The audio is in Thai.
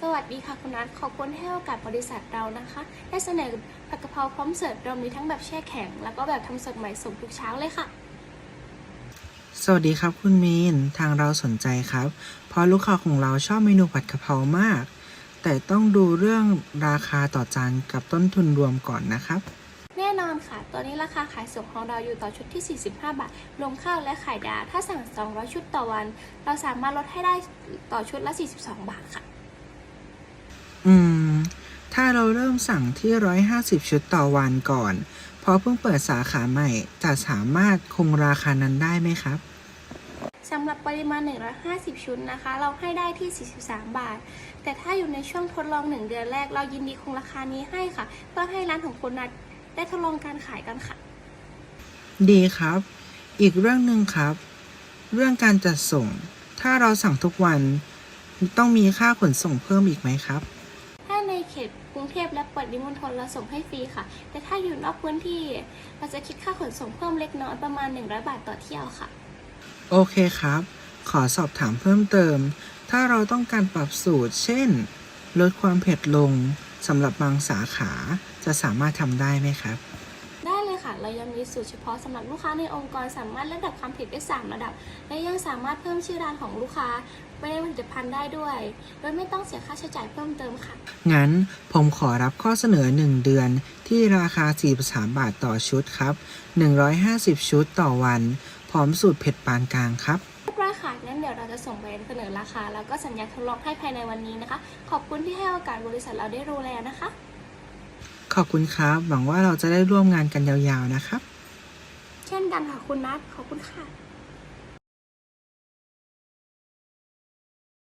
สวัสดีค่ะคุณนัทขอบคุณที่ให้โอกาสบริษัทเรานะคะ ได้เสนอผัดกะเพราพร้อมเสิร์ฟเรามีทั้งแบบแช่แข็ง แล้วก็แบบทำสดใหม่ส่งทุกเช้าเลยค่ะ สวัสดีครับคุณมีนทางเราสนใจครับ เพราะลูกค้าของเราชอบเมนูผัดกะเพรามาก แต่ต้องดูเรื่องราคาต่อจานกับต้นทุนรวมก่อนนะครับ แน่นอนค่ะ ตัวนี้ราคาขายส่งของเราอยู่ต่อชุดที่ 45 บาท รวมข้าวและไข่ดาวถ้าสั่ง 200 ชุดต่อวัน เราสามารถลดให้ได้ต่อชุดละ 42 บาทค่ะ อืม ถ้าเราเริ่มสั่งที่150ชุดต่อวันก่อน เพราะเพิ่งเปิดสาขาใหม่ จะสามารถคงราคานั้นได้ไหมครับสำหรับปริมาณ 150 ชุดนะคะ เราให้ได้ที่ 43 บาท แต่ถ้าอยู่ในช่วงทดลอง 1 เดือนแรก เรายินดีคงราคานี้ให้ค่ะ เพื่อให้ร้านของคุณนัทได้ทดลองการขายกันค่ะ ดีครับ อีกเรื่องหนึ่งครับ เรื่องการจัดส่ง ถ้าเราสั่งทุกวัน ต้องมีค่าขนส่งเพิ่มอีกไหมครับถ้าในเข ตกรุงเทพและปริมณฑลเราส่งให้ฟรีค่ะ แต่ถ้าอยู่นอกพื้นที่เราจะคิดค่าขนส่งเพิ่มเล็กน้อยประมาณ 100 บาทต่อเที่ยวค่ะ โอเคครับ ขอสอบถามเพิ่มเติม ถ้าเราต้องการปรับสูตร เช่น ลดความเผ็ดลงสำหรับบางสาขาจะสามารถทำได้ไหมครับ ค่ะ เรายังมีสูตรเฉพาะสำหรับลูกค้าในองค์กรสามารถระดับความเผ็ดได้ 3 ระดับ และยังสามารถเพิ่มชื่อร้านของลูกค้าไปในผลิตภัณฑ์ได้ด้วย โดยไม่ต้องเสียค่าใช้จ่ายเพิ่มเติมค่ะ งั้นผมขอรับข้อเสนอ 1 เดือน ที่ราคา 43 บาทต่อชุดครับ 150 ชุดต่อวัน พร้อมสูตรเผ็ดปานกลางครับเรียบร้อยค่ะงั้นเดี๋ยวเราจะส่งไปเสนอราคา แล้วก็สัญญาทดลองให้ภายในวันนี้นะคะ ขอบคุณที่ให้โอกาสบริษัทเราได้ดูแลนะคะ ขอบคุณครับ หวังว่าเราจะได้ร่วมงานกันยาวๆนะครับ เช่นกันค่ะคุณนัทขอบคุณค่ะ